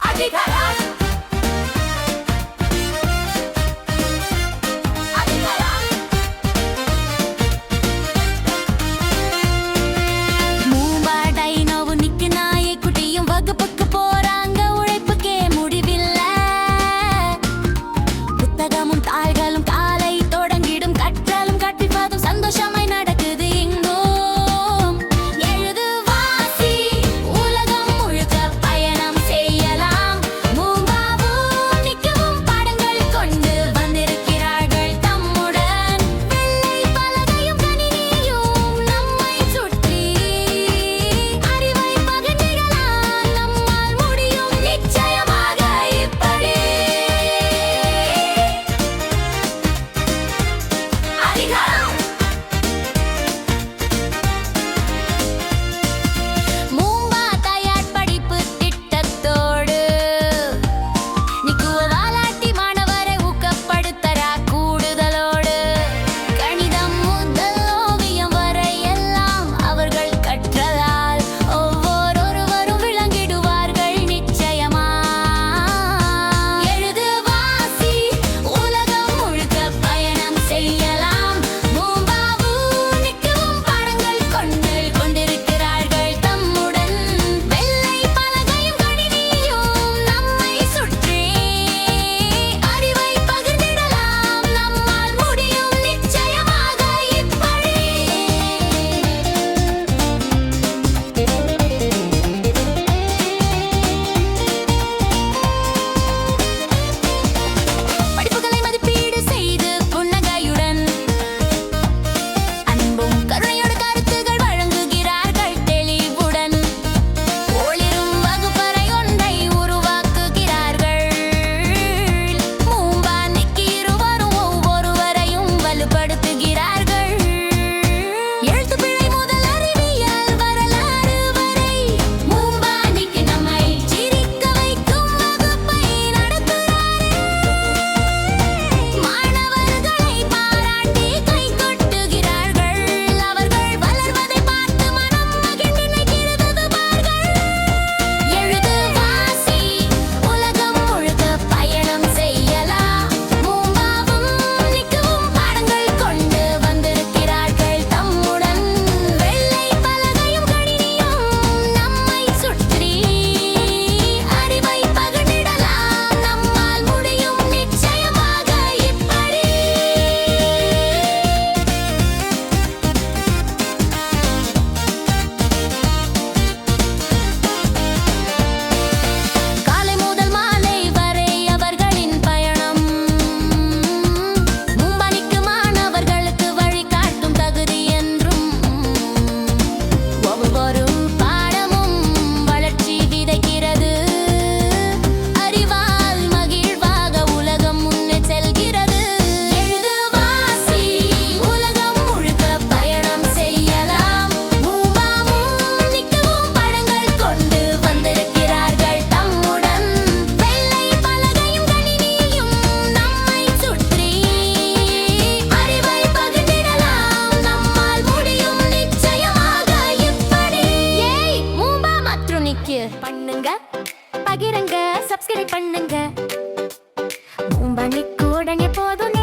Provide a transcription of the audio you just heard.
A de caralho. Illegal! பண்ணுங்க. பகிரங்க subscribe பண்ணுங்க. உடனே போதும்